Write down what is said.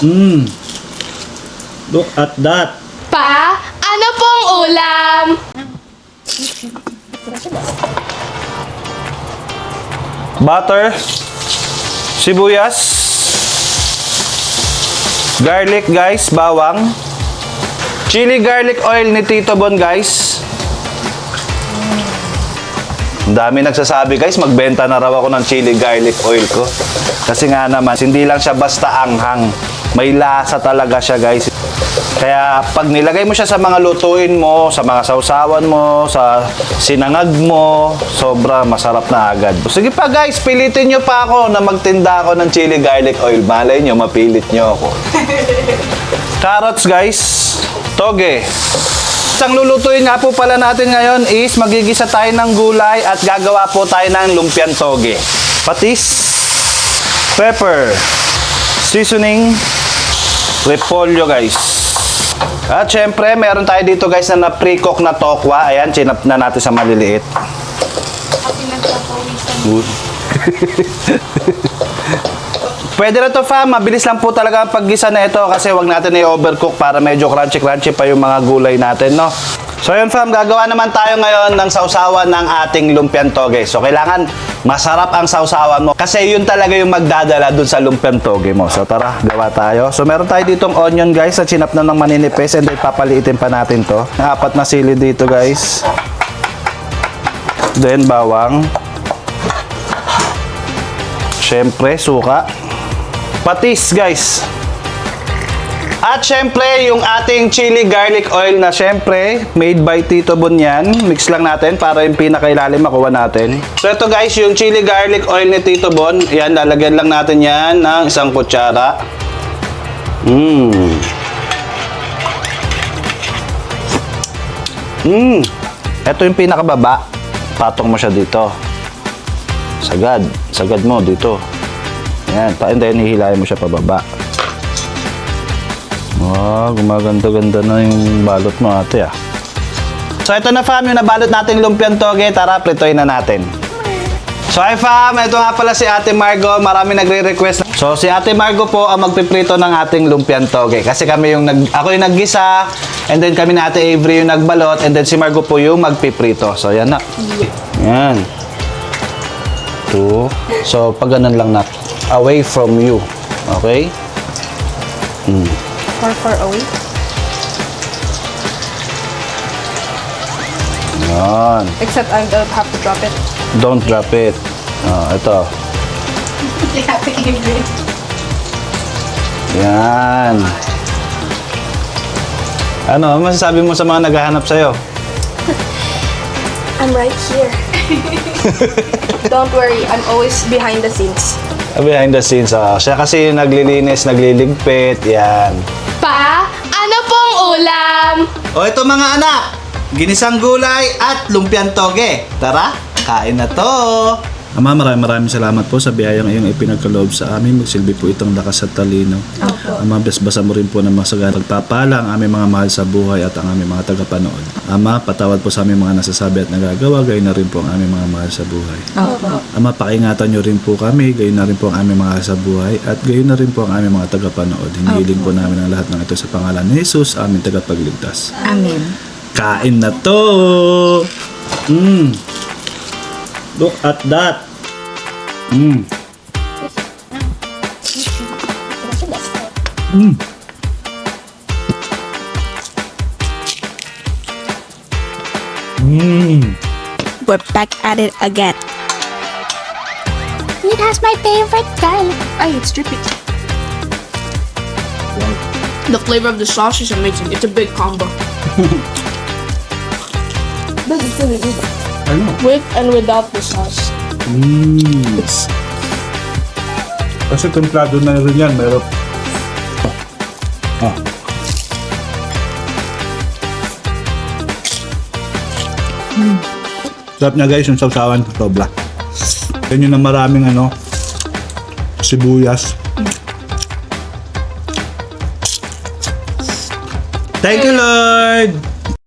Mmm. Look at that. Pa, ano pong ulam? Butter. Sibuyas. Garlic guys, bawang. Chili garlic oil ni Tito Bon guys. Ang dami nagsasabi guys, magbenta na raw ako ng chili garlic oil ko. Kasi nga naman, hindi lang siya basta anghang. May lasa talaga siya guys. Kaya pag nilagay mo siya sa mga lutuin mo, sa mga sausawan mo, sa sinangag mo, sobra masarap na agad. Sige pa guys, pilitin nyo pa ako na magtinda ako ng chili garlic oil. Malay nyo, mapilit nyo ako. Carrots guys, toge. Ang lulutuin nga po pala natin ngayon is magigisa tayo ng gulay at gagawa po tayo ng lumpiang toge. Patis, pepper, seasoning, repolyo guys. At syempre, meron tayo dito guys na na-pre-cook na tokwa. Ayan, chinap na natin sa maliliit. Pwede na to fam, mabilis lang po talaga ang paggisa na ito kasi wag natin i-overcook para medyo crunchy-crunchy pa yung mga gulay natin, no? So yun fam, gagawa naman tayo ngayon ng sausawan ng ating lumpiang toge. So kailangan masarap ang sausawan mo kasi yun talaga yung magdadala dun sa lumpiang toge mo. So tara, gawa tayo. So meron tayo ditong onion guys na chinap na ng maninipis and then papaliitin pa natin to. Apat na sili dito guys. Then bawang. Siyempre, suka. Patis, guys. At syempre, yung ating chili garlic oil na syempre, made by Tito Bon yan. Mix lang natin para yung pinakailalim makuha natin. So ito guys, yung chili garlic oil ni Tito Bon. Yan, lalagyan lang natin yan ng isang kutsara. Mmm. Mmm. Ito yung pinakababa. Patong mo siya dito. Sagad. Sagad mo dito. Yan. Then, hihilahin mo siya pababa. Wow, gumaganda-ganda na yung balot mo ate ah. So ito na fam, yung nabalot nating lumpiang toge. Tara, pritoy na natin. So hi fam, ito nga pala si Ate Margo. Marami nagre-request. So si Ate Margo po ang magpiprito ng ating lumpiang toge. Kasi kami yung nag, ako yung naggisa, and then kami na Ate Avery yung nagbalot, and then si Margo po yung magpiprito. So yan na. Yan. Two. So pag lang na, away from you. Okay? Far, far away. Yan. Except I don't have to drop it. Don't drop it. Ah, ito. Yan. Ano, ano masasabi mo sa mga naghahanap sa'yo? I'm right here. don't worry, I'm always behind the scenes. Behind the scenes, ah. Siya kasi yung naglilinis, nagliligpit, yan. Pa, ano pong ulam? O ito mga anak, ginisang gulay at lumpiang toge. Tara, kain na to! Ama, maraming maraming salamat po sa biyayang iyong ipinagkaloob sa amin. Magsilbi po itong lakas at talino. Ama, basbasa mo rin po ng mga sagaan. Pagpapala ang aming mga mahal sa buhay at ang aming mga tagapanood. Ama, patawad po sa aming mga nasasabi at nagagawa. Gayon na rin po ang aming mga mahal sa buhay. Ama, pakiingatan nyo rin po kami. Gayon na rin po ang aming mga sa buhay. At gayon na rin po ang aming mga tagapanood. Hinihiling po namin ang lahat ng ito sa pangalan ni Jesus, aming tagapagligtas. Amen. Kain na to! Mmm. Look at that! Mmm. Mmm. Mmm. We're back at it again. It has my favorite kind. Ay, it's dripping. The flavor of the sauce is amazing. It's a big combo. Ano? With and without the sauce. Mmm. Kasi templado na rin yan. Meron. Ah. Sarap niya guys yung sausawan sa sobra. Yan yun na maraming ano, sibuyas. Thank you Lord!